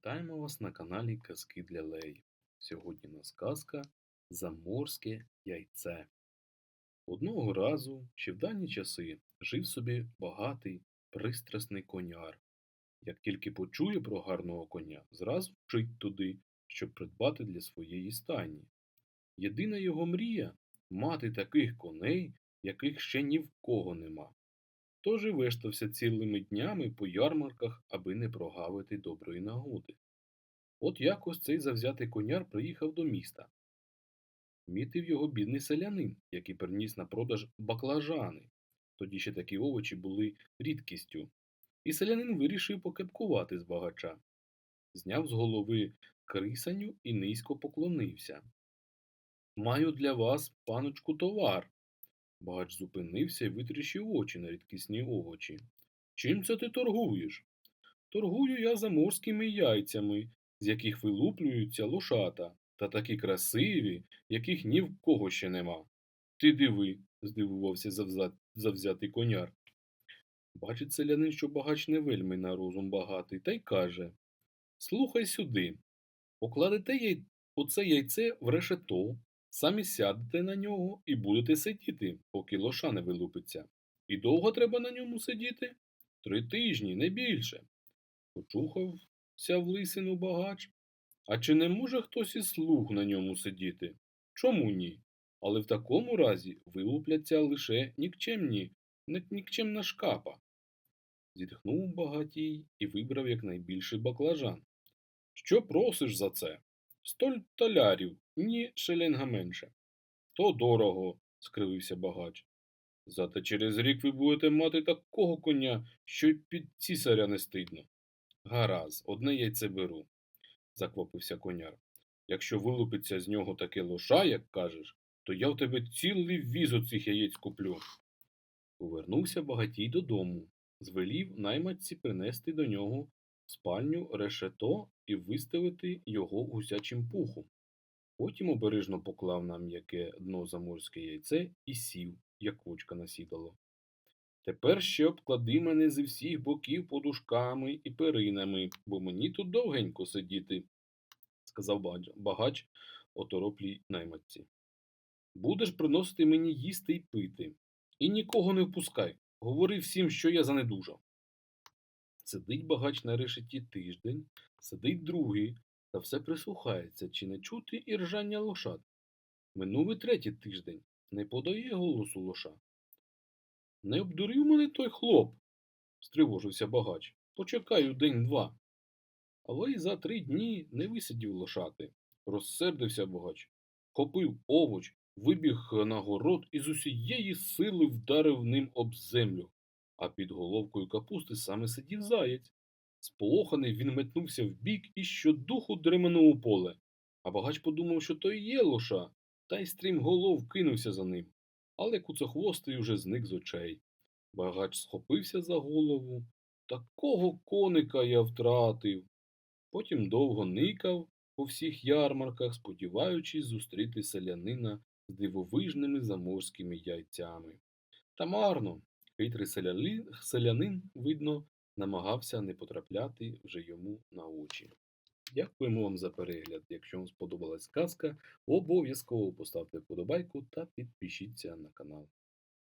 Вітаємо вас на каналі Казки для Леї. Сьогодні у нас казка Заморське яйце. Одного разу, ще в давні часи, жив собі багатий, пристрасний коняр. Як тільки почує про гарного коня, зразу вчить туди, щоб придбати для своєї стайні. Єдина його мрія мати таких коней, яких ще ні в кого нема. Тож і вештався цілими днями по ярмарках, аби не прогавити доброї нагоди. От якось цей завзятий коняр приїхав до міста. Мітив його бідний селянин, який приніс на продаж баклажани. Тоді ще такі овочі були рідкістю. І селянин вирішив покепкувати з багача. Зняв з голови крисаню і низько поклонився. Маю для вас, паночку, товар. Багач зупинився і витріщив очі на рідкісні овочі. Чим це ти торгуєш? Торгую я заморськими яйцями, з яких вилуплюються лошата, та такі красиві, яких ні в кого ще нема. Ти диви, здивувався завзятий коняр. Бачить селянин, що багач не вельми на розум багатий, та й каже Слухай сюди, покладете оце яйце в решето, Самі сядете на нього і будете сидіти, поки лоша не вилупиться. І довго треба на ньому сидіти? Три тижні, не більше. Почухався в лисину багач. А чи не може хтось із слуг на ньому сидіти? Чому ні? Але в такому разі вилупляться лише нікчемні, нікчемна шкапа. Зітхнув багатій і вибрав якнайбільший баклажан. Що просиш за це? Столь талярів, ні шеленга менше. То дорого, скривився багач. Зате через рік ви будете мати такого коня, що й під цісаря не стидно. Гаразд, одне яйце беру, заквапився коняр. Якщо вилупиться з нього таке лоша, як кажеш, то я в тебе цілий віз оцих яєць куплю. Повернувся багатій додому, звелів найматці принести до нього спальню решето і виставити його гусячим пухом. Потім обережно поклав на м'яке дно заморське яйце і сів, як квочка на сідало. Тепер ще обклади мене зі всіх боків подушками і перинами, бо мені тут довгенько сидіти, сказав багач отороплій найматці. Будеш приносити мені їсти й пити, і нікого не впускай. Говори всім, що я занедужав. Сидить багач на решеті тиждень, сидить другий, та все прислухається, чи не чути і ржання лошад. Минув і третій тиждень, не подає голосу лоша. Не обдурив мене той хлоп, стривожився багач. Почекаю день-два. Але й за три дні не висидів лошати. Розсердився багач, хопив овоч, вибіг на город і з усієї сили вдарив ним об землю, а під головкою капусти саме сидів заєць. Сполоханий він метнувся вбік і щодуху дременув у поле. А багач подумав, що то і є лоша, та й стрімголов кинувся за ним. Але куцохвостий уже зник з очей. Багач схопився за голову. Такого коника я втратив. Потім довго никав по всіх ярмарках, сподіваючись зустріти селянина з дивовижними заморськими яйцями. Та марно, хитрий селяли- селянин, видно, намагався не потрапляти вже йому на очі. Дякуємо вам за перегляд. Якщо вам сподобалась казка, обов'язково поставте вподобайку та підпишіться на канал.